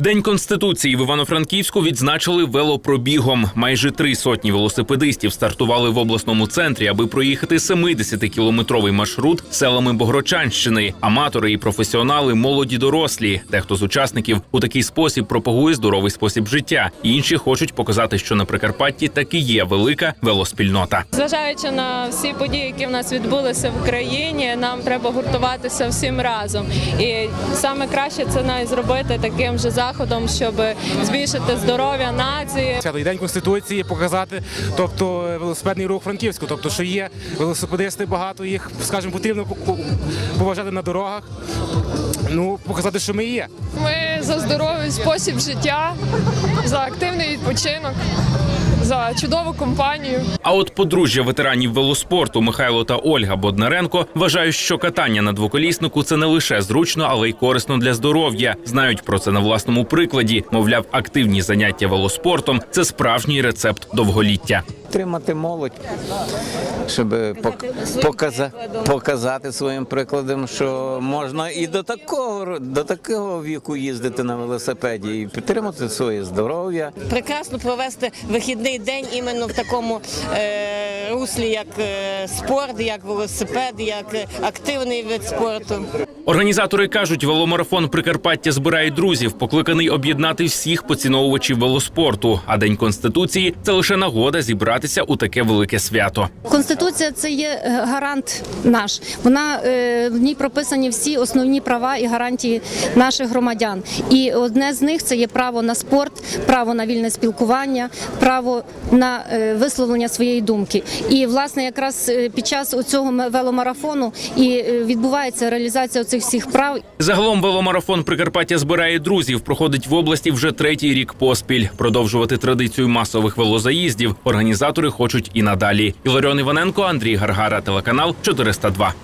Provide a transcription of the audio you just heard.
День конституції в Івано-Франківську відзначили велопробігом. Майже три сотні велосипедистів стартували в обласному центрі, аби проїхати 70-кілометровий маршрут селами Богородчанщини. Аматори і професіонали, молоді дорослі. Дехто з учасників у такий спосіб пропагує здоровий спосіб життя. Інші хочуть показати, що на Прикарпатті таки є велика велоспільнота. Зважаючи на всі події, які в нас відбулися в країні, нам треба гуртуватися всім разом. І саме краще це навіть зробити таким же заходом, щоб збільшити здоров'я нації. Святий день конституції показати, тобто е, велосипедний рух Франківську, тобто, що є велосипедисти багато, їх, скажімо, потрібно поважати на дорогах. Ну, показати, що ми є. Ми за здоровий спосіб життя, за активний відпочинок, за чудову компанію. А от подружжя ветеранів велоспорту Михайло та Ольга Боднаренко вважають, що катання на двоколіснику це не лише зручно, але й корисно для здоров'я. Знають про це на власному прикладі. Мовляв, активні заняття велоспортом це справжній рецепт довголіття. Тримати молодь, щоб пок- показа- показати своїм прикладом, що можна і до такого до такого віку їздити на велосипеді і підтримати своє здоров'я. прекрасно провести вихідний день іменно в такому е, руслі, як е, спорт, як велосипед, як е, активний вид спорту. Організатори кажуть, веломарафон Прикарпаття збирає друзів, покликаний об'єднати всіх поціновувачів велоспорту. А день конституції це лише нагода зібратися у таке велике свято. Конституція це є е, гарант наш. Вона е, в ній прописані всі основні права і гарантії наших громадян. І одне з них це є право на спорт, право на вільне спілкування, право на е, висловлення своєї думки. І власне, якраз під час цього веломарафону і відбувається реалізація цих всіх прав Загалом веломарафон Прикарпаття збирає друзів. Проходить в області вже третій рік поспіль. Продовжувати традицію масових велозаїздів організатори хочуть і надалі. Іларіон Іваненко, Андрій Гаргара, телеканал 402.